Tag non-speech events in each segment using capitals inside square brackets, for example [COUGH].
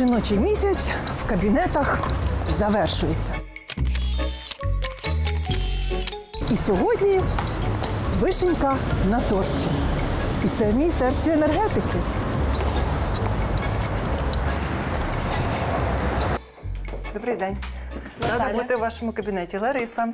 жіночий місяць в кабінетах завершується. І сьогодні вишенька на торті. І це в Міністерстві енергетики. Добрий день. Рада бути в вашому кабінеті. Лариса.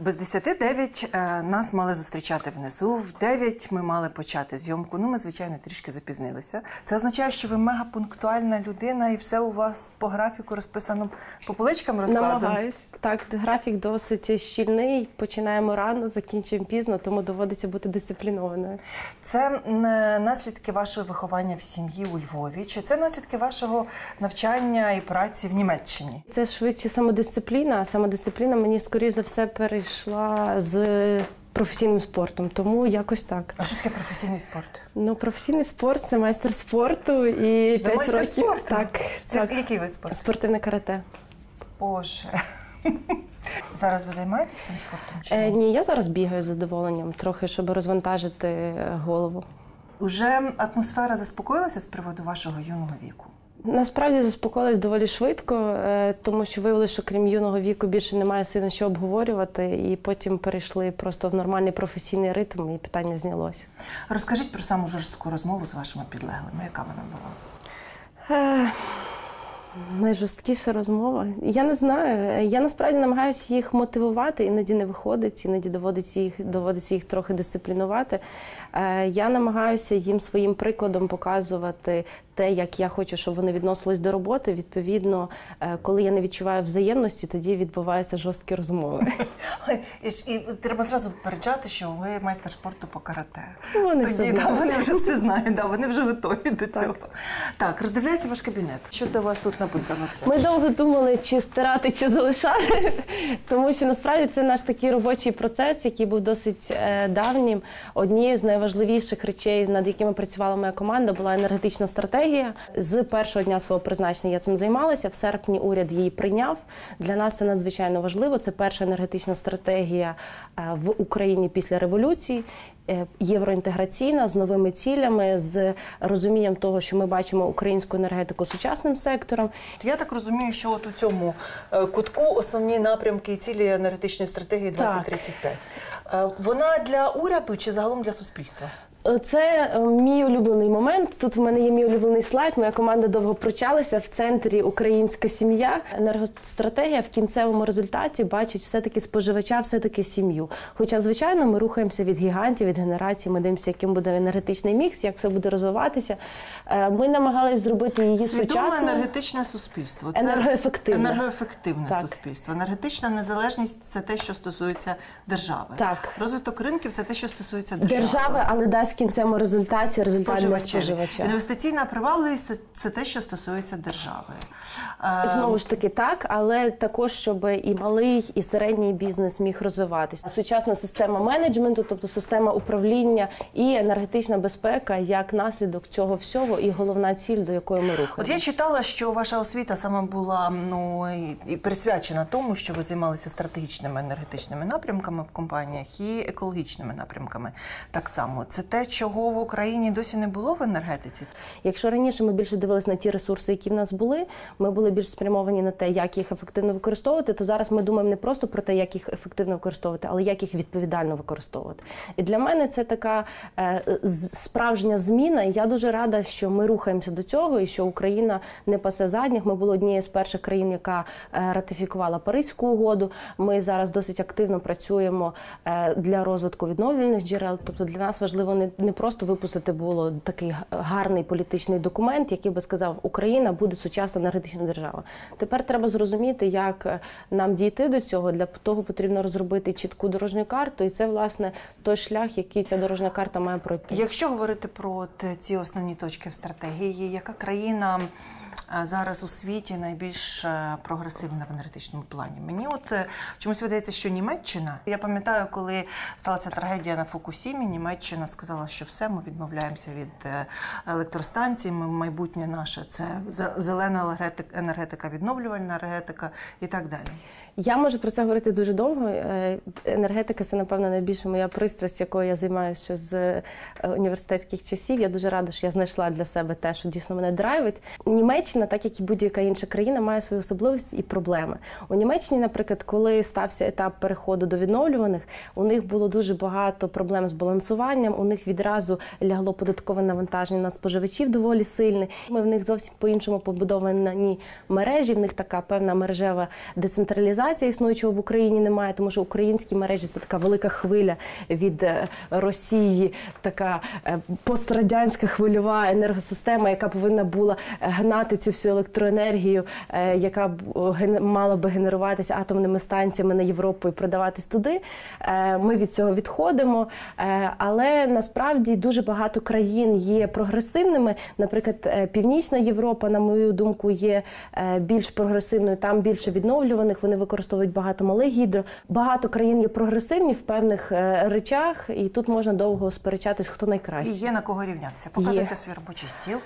Без 10 9 е, нас мали зустрічати внизу. В 9 ми мали почати зйомку. Ну, ми, звичайно, трішки запізнилися. Це означає, що ви мега пунктуальна людина і все у вас по графіку розписано по поличкам розкладено. Намагаюсь. Так, графік досить щільний. Починаємо рано, закінчуємо пізно, тому доводиться бути дисциплінованою. Це е, наслідки вашого виховання в сім'ї у Львові, чи це наслідки вашого навчання і праці в Німеччині? Це швидше самодисципліна. Самодисципліна мені скоріше за все перейшла з професійним спортом, тому якось так. А що таке професійний спорт? Ну, професійний спорт це майстер спорту і 5 майстер років. спорту? Так, Це так. який вид спорту? Спортивне карате. Боже. [LAUGHS] Зараз ви займаєтесь цим спортом? Чи Е, ні? я зараз бігаю з задоволенням, трохи, щоб розвантажити голову. Уже атмосфера заспокоїлася з приводу вашого юного віку? Насправді заспокоїлась доволі швидко, е, тому що виявилося, що крім юного віку більше немає сильно що обговорювати, і потім перейшли просто в нормальний професійний ритм, і питання знялося. Розкажіть про саму жорстку розмову з вашими підлеглими. Яка вона була? Е, Найжорсткіша розмова. Я не знаю. Я насправді намагаюся їх мотивувати, іноді не виходить, іноді доводиться їх, доводиться їх трохи дисциплінувати. Е, Я намагаюся їм своїм прикладом показувати те, як я хочу, щоб вони відносились до роботи. Відповідно, е, коли я не відчуваю взаємності, тоді відбуваються жорсткі розмови. [LAUGHS] І, і треба зразу попереджати, що ви майстер спорту по карате. Вони Тоді, все да, знають. вони вже все [LAUGHS] знають, да, вони вже готові до цього. Так, роздивляйся ваш кабінет. Що це у вас тут написано? Ми довго думали, чи стирати, чи залишати, [LAUGHS] тому що насправді це наш такий робочий процес, який був досить е, давнім. Однією з найважливіших речей, над якими працювала моя команда, була енергетична стратегія. З першого дня свого призначення я цим займалася. В серпні уряд її прийняв. Для нас це надзвичайно важливо. Це перша енергетична стратегія е, в Україні після революції. е, Євроінтеграційна з новими цілями, з розумінням того, що ми бачимо українську енергетику сучасним сектором, Я так розумію, що от у цьому е, кутку основні напрямки і цілі енергетичної стратегії 2035. Е, Вона для уряду чи загалом для суспільства? Це е, мій улюблений момент. Тут в мене є мій улюблений слайд. Моя команда довго прочалася в центрі Українська сім'я. Енергостратегія в кінцевому результаті бачить все-таки споживача, все-таки сім'ю. Хоча, звичайно, ми рухаємося від гігантів, від генерації. Ми дивимося, яким буде енергетичний мікс, як все буде розвиватися. Е, Ми намагалися зробити її сучасною. енергетичне суспільство. Енергоефективне. енергоефективне Так. суспільство. Енергетична незалежність це те, що стосується держави. Так. Розвиток ринків це те, що стосується держави. Держави, але дасть кінцевому результаті результат для Споживачеві. споживача. Інвестиційна привабливість це- те, що стосується держави. Е, Знову ж таки, так, але також, щоб і малий, і середній бізнес міг розвиватися. Сучасна система менеджменту, тобто система управління і енергетична безпека як наслідок цього всього, і головна ціль, до якої ми От я читала, що ваша освіта саме була ну і присвячена тому, що ви займалися стратегічними енергетичними напрямками в компаніях і екологічними напрямками. Так само це те, чого в Україні досі не було в енергетиці. Якщо раніше ми більше дивилися на ті ресурси, які в нас були, ми були більш спрямовані на те, як їх ефективно використовувати, то зараз ми думаємо не просто про те, як їх ефективно використовувати, але як їх відповідально використовувати. І для мене це така е, справжня зміна. Я дуже рада, що ми рухаємося до цього, і що Україна не пасе задніх. Ми були однією з перших країн, яка е, ратифікувала Паризьку угоду. Ми зараз досить активно працюємо е, для розвитку відновлювальних джерел. Тобто для нас важливо не, не просто випустити було такий гарний політичний документ, який би сказав, Україна буде сучасна енергетична держава. Тепер треба зрозуміти, як е, нам дійти до цього. Для того потрібно розробити чітку дорожню карту, і це власне той шлях, який ця дорожня карта має пройти. Якщо говорити про ці основні точки в стратегії, яка країна е, зараз у світі найбільш е, прогресивна в енергетичному плані? Мені от е, чомусь видається, що Німеччина. Я пам'ятаю, коли сталася трагедія на Фукусімі, Німеччина сказала, що все, ми відмовляємося від е, електростанцій. Ми майбутнє наше це зелена енергетика, енергетика, відновлювальна енергетика і так далі. Я можу про це говорити дуже довго. Е, Енергетика це, напевно, найбільша моя пристрасть, якою я займаюся з е, університетських часів. Я дуже рада, що я знайшла для себе те, що дійсно мене драйвить. Німеччина, так як і будь-яка інша країна, має свої особливості і проблеми. У Німеччині, наприклад, коли стався етап переходу до відновлюваних, у них було дуже багато проблем з балансуванням. У них відразу лягло податкове навантаження на споживачів доволі сильне. Ми в них зовсім по-іншому побудовані мережі. В них така певна мережева децентралізація існуючого в Україні немає, тому що українські мережі це така велика хвиля від е, Росії, така е, пострадянська хвильова енергосистема, яка повинна була е, гнати цю всю електроенергію, яка мала би генеруватися атомними станціями на Європу і продаватись туди. Ми від цього відходимо. Але насправді дуже багато країн є прогресивними. Наприклад, Північна Європа, на мою думку, є більш прогресивною. Там більше відновлюваних. Вони використовують багато малих гідро. Багато країн є прогресивні в певних е, речах, і тут можна довго сперечатись, хто І є на кого рівнятися. Показуйте Є. свій робочий стіл.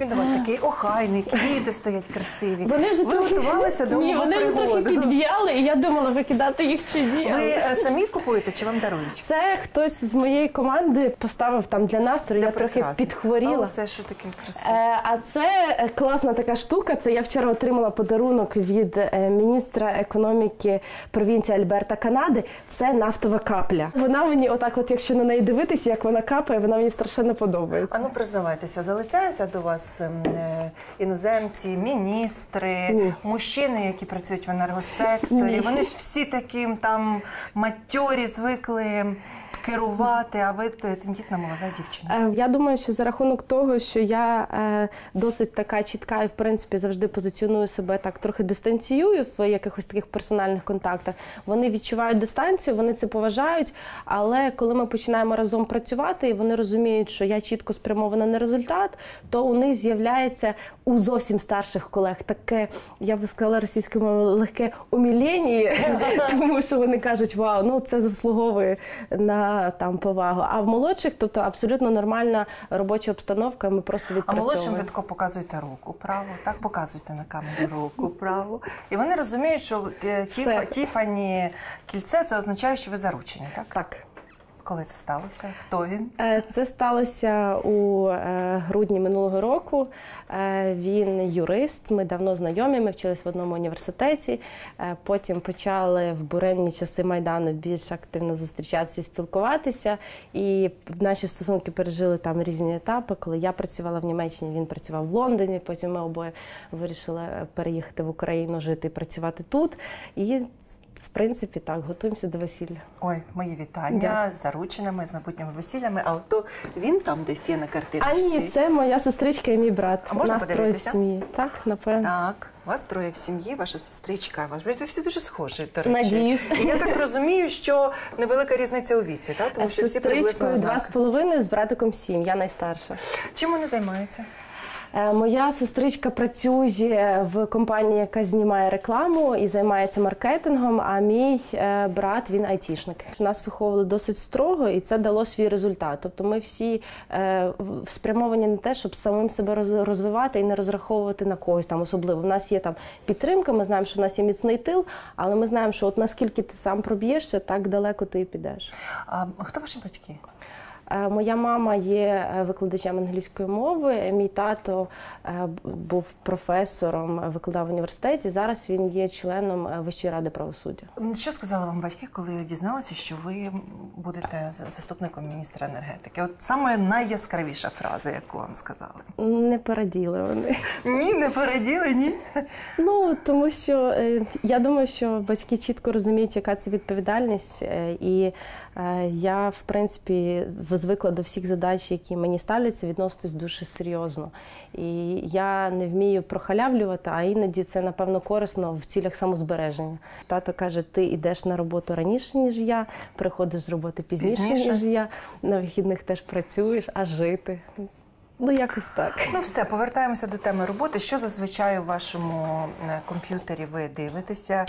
Він вас такий охайний, квіти стоять красиві. Вони вже ви трохи готувалися до ні, вони вже трохи підв'яли, і я думала викидати їх чи ні. Ви але- е, самі купуєте чи вам дарують? Це хтось з моєї команди поставив там для настрою. Я трохи підхворіла. А це що таке красиве? А це е, класна така штука. Це я вчора отримала подарунок від е, міністра економіки провінції Альберта Канади. Це нафтова капля. Вона мені, отак, от якщо на неї дивитися, як вона капає, вона мені страшенно подобається. А ну признавайтеся, залицяються до вас ем, е, іноземці, міністри, Ні. мужчини, які працюють в енергосекторі. Вони ж всі таким там матьорі звикли керувати, а ви тендітна молода дівчина. Е, Я думаю, що за рахунок того, що я е, досить така чітка і в принципі завжди позиціоную себе так трохи дистанціюю в якихось таких персональних контактах. Вони відчувають дистанцію, вони це поважають. Але коли ми починаємо разом працювати, і вони розуміють, що я чітко спрямована на результат, то у них з'являється у зовсім старших колег таке, я би сказала російською мовою, легке умілення, [LAUGHS] тому що вони кажуть, вау, ну це заслуговує на там повагу. А в молодших, тобто абсолютно нормальна робоча обстановка. Ми просто А молодшим ви тако показуєте руку праву, так показуйте на камеру руку праву. І вони розуміють, що е, Тіф, Тіфані кільце це означає, що ви заручені, так? Так. Коли це сталося? Хто він? Е, Це сталося у е, грудні минулого року. Е, Він юрист. Ми давно знайомі. Ми вчились в одному університеті. Потім почали в буремні часи майдану більш активно зустрічатися і спілкуватися. І наші стосунки пережили там різні етапи. Коли я працювала в Німеччині, він працював в Лондоні. Потім ми обоє вирішили переїхати в Україну, жити і працювати тут. І принципі так готуємося до весілля. Ой, мої вітання Дякую. з зарученими, з майбутніми весіллями. А то він там десь є на А картиночці. ні, це моя сестричка і мій брат. А можна Нас троє в сім'ї. Так, напевно. Так, вас троє в сім'ї, ваша сестричка, ваш брат. Ви всі дуже схожі, до речі. Надіюсь. І я так розумію, що невелика різниця у віці, так? Тому що всі приблизно сестричкою два з половиною, з братиком сім. Я найстарша. Чим вони займаються? Е, Моя сестричка працює в компанії, яка знімає рекламу і займається маркетингом. А мій е, брат він айтішник. Нас виховували досить строго, і це дало свій результат. Тобто, ми всі е, спрямовані на те, щоб самим себе роз- розвивати і не розраховувати на когось там особливо. У нас є там підтримка. Ми знаємо, що в нас є міцний тил, але ми знаємо, що от наскільки ти сам проб'єшся, так далеко ти і підеш. А хто ваші батьки? Е, Моя мама є е, викладачем англійської мови. Мій тато е, був професором, викладав в університеті. Зараз він є членом Вищої ради правосуддя. Що сказали вам батьки, коли дізналися, що ви будете заступником міністра енергетики? От саме найяскравіша фраза, яку вам сказали. Не пораділи вони. Ні, не пораділи, ні. Ну тому що я думаю, що батьки чітко розуміють, яка це відповідальність, і я в принципі звикла до всіх задач, які мені ставляться, відноситись дуже серйозно. І я не вмію прохалявлювати, а іноді це напевно корисно в цілях самозбереження. Тато каже: ти йдеш на роботу раніше, ніж я, приходиш з роботи пізніше, Пізніше. ніж я. На вихідних теж працюєш, а жити. Ну якось так. Ну, все, повертаємося до теми роботи. Що зазвичай у вашому е, комп'ютері ви дивитеся?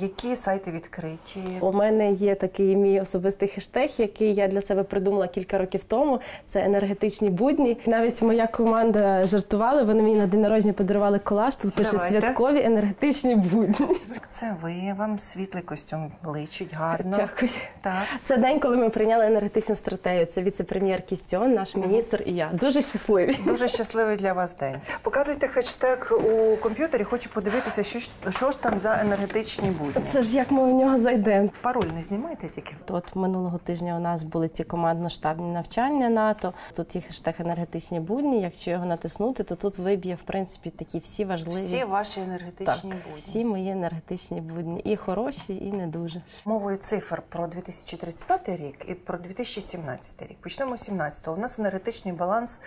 Які сайти відкриті? У мене є такий мій особистий хештег, який я для себе придумала кілька років тому. Це енергетичні будні. Навіть моя команда жартувала. Вони мені на день народження подарували колаж. Тут пише Давайте. святкові енергетичні будні. Це ви, вам світлий костюм личить гарно. Дякую. Так. Це день, коли ми прийняли енергетичну стратегію. Це віце-прем'єр Кістіон, наш міністр і я. Дуже щасливі. Дуже щасливий для вас день. Показуйте хештег у комп'ютері. Хочу подивитися, що, ж- що ж там за енергетичні будні. Це ж як ми у нього зайдемо. Пароль не знімайте тільки. От минулого тижня у нас були ці командно-штабні навчання НАТО. Тут є хештег енергетичні будні. Якщо його натиснути, то тут виб'є в принципі такі всі важливі Всі ваші так, енергетичні будні. всі мої енергетичні будні, і хороші, і не дуже. Мовою цифр про 2035 рік і про 2017 рік. Почнемо з 17-го. У нас енергетичний баланс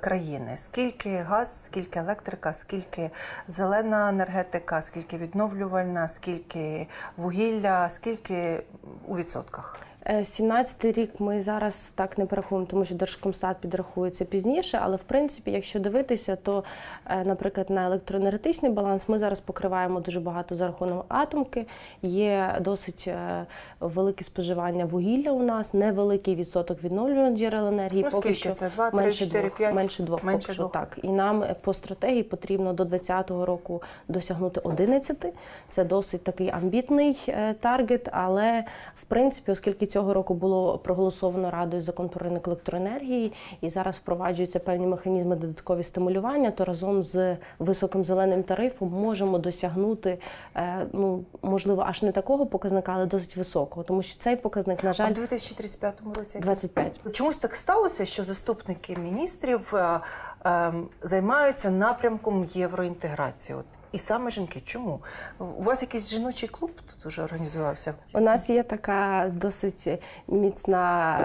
країни. Скільки газ, скільки електрика, скільки зелена енергетика, скільки відновлювальна, скільки вугілля, скільки у відсотках. Е, 17-й рік ми зараз так не порахуємо, тому що Держкомстат підрахується пізніше. Але в принципі, якщо дивитися, то, е, наприклад, на електроенергетичний баланс ми зараз покриваємо дуже багато за рахунок атомки. Є досить е, велике споживання вугілля у нас, невеликий відсоток відновлюваних джерел енергії. Ну, поки скільки що це? Два, три, менше чотири, двох, п'ять? менше двох, Менше поки що так. І нам е, по стратегії потрібно до 2020 року досягнути 11. Це досить такий амбітний е, таргет, але в принципі, оскільки цього року було проголосовано радою закон про ринок електроенергії, і зараз впроваджуються певні механізми додаткові стимулювання, то разом з високим зеленим тарифом можемо досягнути е, ну можливо аж не такого показника, але досить високого, тому що цей показник, на А жаль, в 2035 році 25. Чомусь так сталося, що заступники міністрів е, е, займаються напрямком євроінтеграції. От. І саме жінки. Чому? У вас якийсь жіночий клуб тут уже організувався? У нас є така досить міцна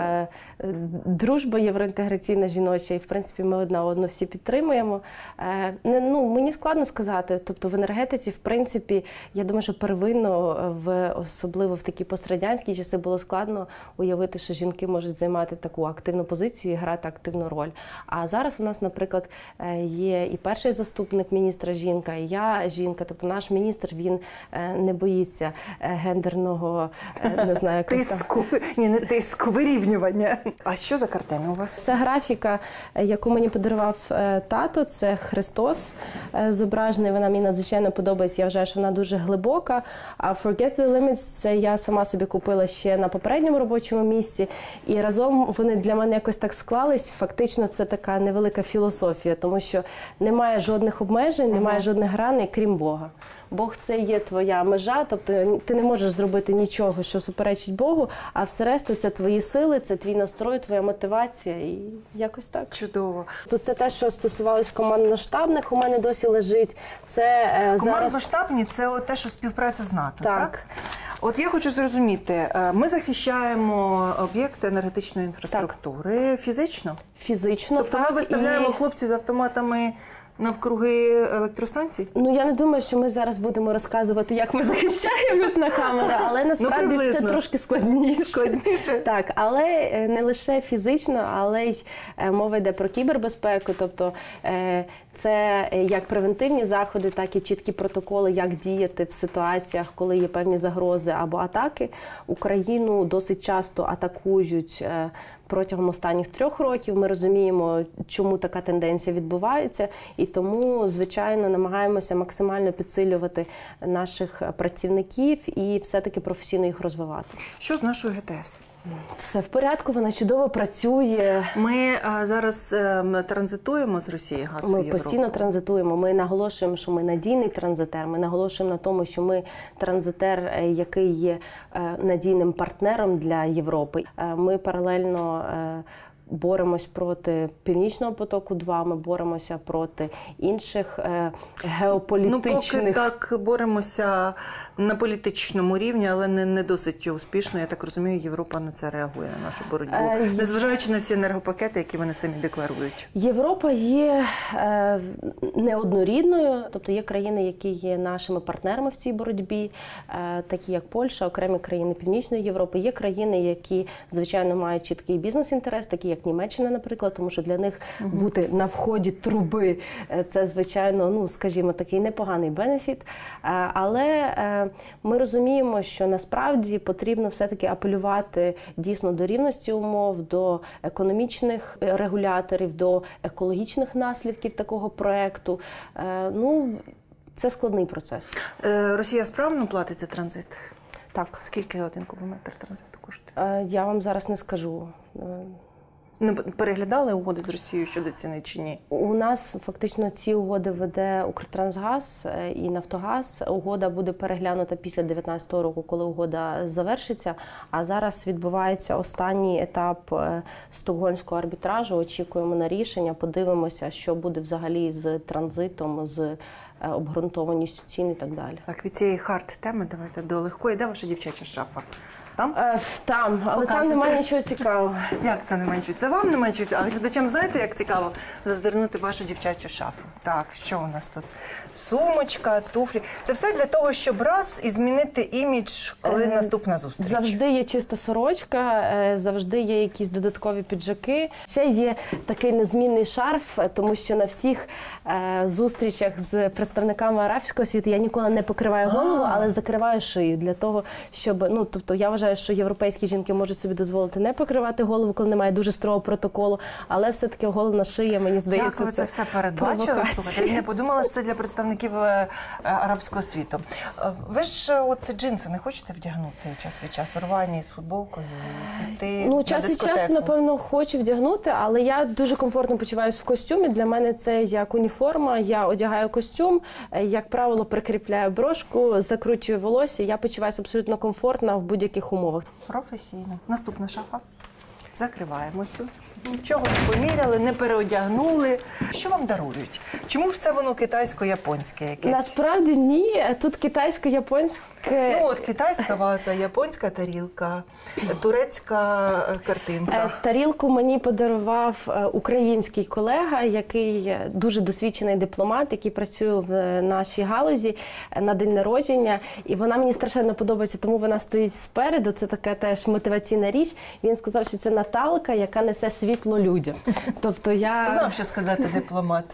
е, дружба євроінтеграційна жіноча, і в принципі ми одна одну всі підтримуємо. Е, ну, мені складно сказати. Тобто в енергетиці, в принципі, я думаю, що первинно в особливо в такі пострадянські часи було складно уявити, що жінки можуть займати таку активну позицію і грати активну роль. А зараз у нас, наприклад, е, є і перший заступник міністра жінка, і я жінка. Тобто наш міністр він е, не боїться е, гендерного, е, не знаю. [LAUGHS] Тиску, ні, не тиску, вирівнювання. А що за картина у вас? Це графіка, яку мені подарував тато. Це Христос зображений. Вона мені надзвичайно подобається. Я вважаю, що вона дуже глибока. А Forget the Limits це я сама собі купила ще на попередньому робочому місці. І разом вони для мене якось так склались. Фактично, це така невелика філософія, тому що немає жодних обмежень, немає жодних граней, крім Бога. Бог це є твоя межа, тобто ти не можеш зробити нічого, що суперечить Богу, а все решту це твої сили, це твій настрой, твоя мотивація і якось так. Чудово. То це те, що стосувалось командно-штабних, у мене досі лежить. Це е, зараз Командно-штабні це те, що співпраця з НАТО, так. Так. От я хочу зрозуміти, е, ми захищаємо об'єкти енергетичної інфраструктури фізично. фізично. Тобто так, ми виставляємо і... хлопців з автоматами навкруги електростанцій? Ну я не думаю, що ми зараз будемо розказувати, як ми захищаємось на камеру, але насправді все трошки складніше. Складніше. Так, але е, не лише фізично, але й е, мова йде про кібербезпеку. Тобто е, це як превентивні заходи, так і чіткі протоколи, як діяти в ситуаціях, коли є певні загрози або атаки. Україну досить часто атакують. Протягом останніх трьох років ми розуміємо, чому така тенденція відбувається, і тому, звичайно, намагаємося максимально підсилювати наших працівників і все-таки професійно їх розвивати. Що з нашою ГТС? Все в порядку, вона чудово працює. Ми е, зараз е, транзитуємо з Росії газ в Ми Європу. постійно транзитуємо. Ми наголошуємо, що ми надійний транзитер. Ми наголошуємо на тому, що ми транзитер, е, який є надійним партнером для Європи. Ми паралельно. Боремось проти північного потоку. 2 ми боремося проти інших е, Ну, геополітичних поки так боремося на політичному рівні, але не, не досить успішно. Я так розумію, Європа на це реагує на нашу боротьбу, Е, незважаючи на всі енергопакети, які вони самі декларують. Європа є е, неоднорідною, тобто є країни, які є нашими партнерами в цій боротьбі, е, такі як Польща, окремі країни Північної Європи. Є країни, які звичайно мають чіткий бізнес-інтерес, такі як Німеччина, наприклад, тому що для них бути на вході труби е, це звичайно, ну скажімо, такий непоганий бенефіт. Е, Але е, ми розуміємо, що насправді потрібно все-таки апелювати дійсно до рівності умов, до економічних е, регуляторів, до екологічних наслідків такого проекту. Е, Ну це складний процес. Е, Росія справно платить за транзит. Так, Скільки один кубометр транзиту коштує? я вам зараз не скажу. Не переглядали угоди з Росією щодо ціни чи ні? У нас фактично ці угоди веде Укртрансгаз е, і Нафтогаз. Угода буде переглянута після 2019 року, коли угода завершиться. А зараз відбувається останній етап е, стокгольмського арбітражу. Очікуємо на рішення. Подивимося, що буде взагалі з транзитом, з е, обґрунтованістю цін і так далі. Так, від цієї хард теми давайте до легкої. Де ваша дівчача шафа? Там? Е, Там, але там Показуйте. немає нічого цікавого. [LAUGHS] Як це не менше? Це вам не менше, а глядачам знаєте, як цікаво зазирнути в вашу дівчачу шафу. Так, що у нас тут? Сумочка, туфлі. Це все для того, щоб раз і змінити імідж, коли Е, наступна зустріч. Завжди є чиста сорочка, е, завжди є якісь додаткові піджаки. Ще є такий незмінний шарф, е, тому що на всіх е, зустрічах з представниками арабського світу я ніколи не покриваю голову, але закриваю шию для того, щоб ну тобто я вважаю, що європейські жінки можуть собі дозволити не покривати голову, коли немає дуже строгого протоколу, але все таки голена шия, мені здається, Як ви це все передбачили? Слухайте, і не подумала, що це для представників е, е, арабського світу. Е, Ви ж от джинси не хочете вдягнути час від часу, рвані з футболкою, і йти Ну, на час від часу, напевно, хочу вдягнути, але я дуже комфортно почуваюся в костюмі. Для мене це як уніформа. Я одягаю костюм, як правило, прикріпляю брошку, закручую волосся. Я почуваюся абсолютно комфортно в будь-яких умовах. Професійно. Наступна шафа. Закриваємо цю. Нічого не поміряли, не переодягнули. Що вам дарують? Чому все воно китайсько-японське якесь? Насправді ні. Тут китайсько-японське. Ну от китайська ваза, японська тарілка, турецька е, Е, картинка. Тарілку мені подарував е, український колега, який е, дуже досвідчений дипломат, який працює в е, нашій галузі е, на день народження. І вона мені страшенно подобається, тому вона стоїть спереду. Це така теж мотиваційна річ. Він сказав, що це Наталка, яка несе світло людям. Тобто я Знав, що сказати дипломат.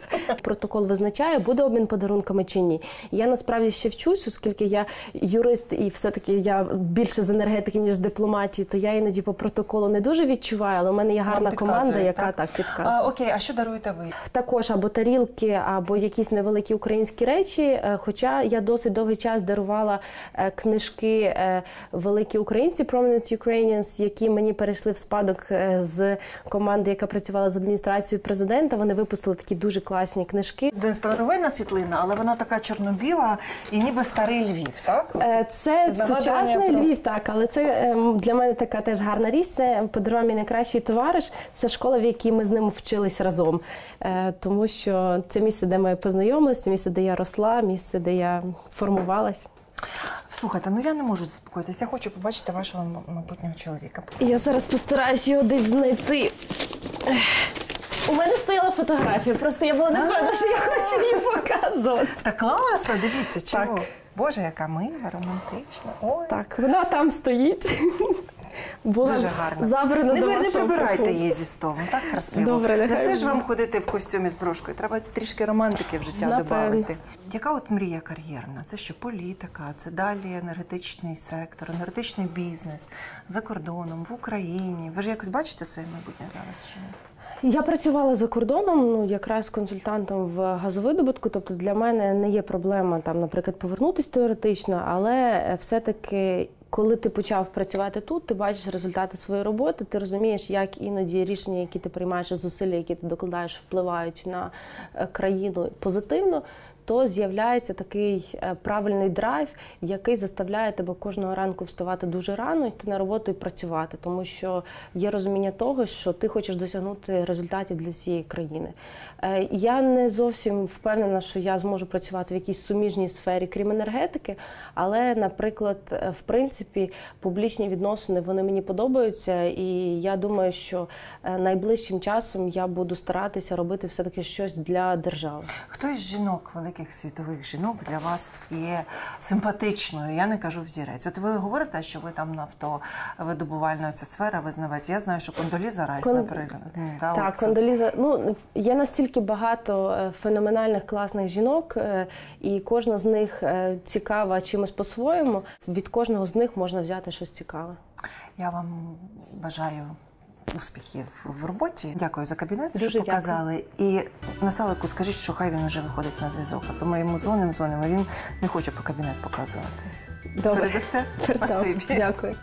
протокол визначає, буде обмін подарунками чи ні. Я насправді ще вчусь, оскільки я юрист і все-таки я більше з енергетики, ніж з дипломатії, то я іноді по протоколу не дуже відчуваю, але у мене є гарна команда, яка так, підказує. А, окей, а що даруєте ви? Також або тарілки, або якісь невеликі українські речі. Е, Хоча я досить довгий час дарувала е, книжки е, великі українці, Prominent Ukrainians, які мені перейшли в спадок з команди, яка працювала з адміністрацією президента. Вони випустили такі дуже класні книжки. Це старовинна світлина, але вона така чорно-біла і ніби старий Львів, так? Е, Це сучасний про- Львів, так, але це ем, для мене така теж гарна річ. Це подарував мій найкращий товариш. Це школа, в якій ми з ним вчились разом. Е, Тому що це місце, де ми познайомилися, місце, де я росла, місце, де я формувалась. Слухайте, ну я не можу заспокоїтися. Я хочу побачити вашого майбутнього чоловіка. Я зараз постараюсь його десь знайти. У мене стояла фотографія, просто я була не певна, що я хочу її показувати. Та класно, дивіться, чого. Так. Боже, яка мила, романтична. Ой. Так, вона там стоїть. Була Дуже гарно. забрана не, до ви- не вашого прибирайте її зі столу. Так красиво. Добре, не нехай все ж вам ходити в костюмі з брошкою. Треба трішки романтики в життя Напевно. додати. Яка от мрія кар'єрна? Це що політика, це далі енергетичний сектор, енергетичний бізнес за кордоном, в Україні. Ви ж якось бачите своє майбутнє зараз чи ні? Я працювала за кордоном, ну якраз консультантом в газовидобутку. Тобто для мене не є проблема там, наприклад, повернутися теоретично, але е, все-таки. Коли ти почав працювати тут, ти бачиш результати своєї роботи, ти розумієш, як іноді рішення, які ти приймаєш, зусилля, які ти докладаєш, впливають на е, країну позитивно. То з'являється такий е, правильний драйв, який заставляє тебе кожного ранку вставати дуже рано, йти на роботу і працювати, тому що є розуміння того, що ти хочеш досягнути результатів для цієї країни. Е, Я не зовсім впевнена, що я зможу працювати в якійсь суміжній сфері, крім енергетики, але, наприклад, е, в принципі, публічні відносини вони мені подобаються, і я думаю, що найближчим часом я буду старатися робити все таки щось для держави. Хто із жінок, великих світових жінок для вас є симпатичною? Я не кажу взірець. От ви говорите, що ви там нафтовидобувальна ця сфера, визнавець. Я знаю, що Кондоліза Райс, Кон- наприклад. да, Так. Кондоліза, ну є настільки багато е, феноменальних класних жінок, е, і кожна з них е, цікава чимось по-своєму. Від кожного з них можна взяти щось цікаве. Я вам бажаю. Успіхів в роботі. Дякую за кабінет, Дуже що дякую. показали. І Насалику скажіть, що хай він вже виходить на зв'язок. А то ми йому дзвонимо, дзвонимо. Він не хоче по кабінет показувати. Добре, Передасте? Передам. Спасибі. Дякую.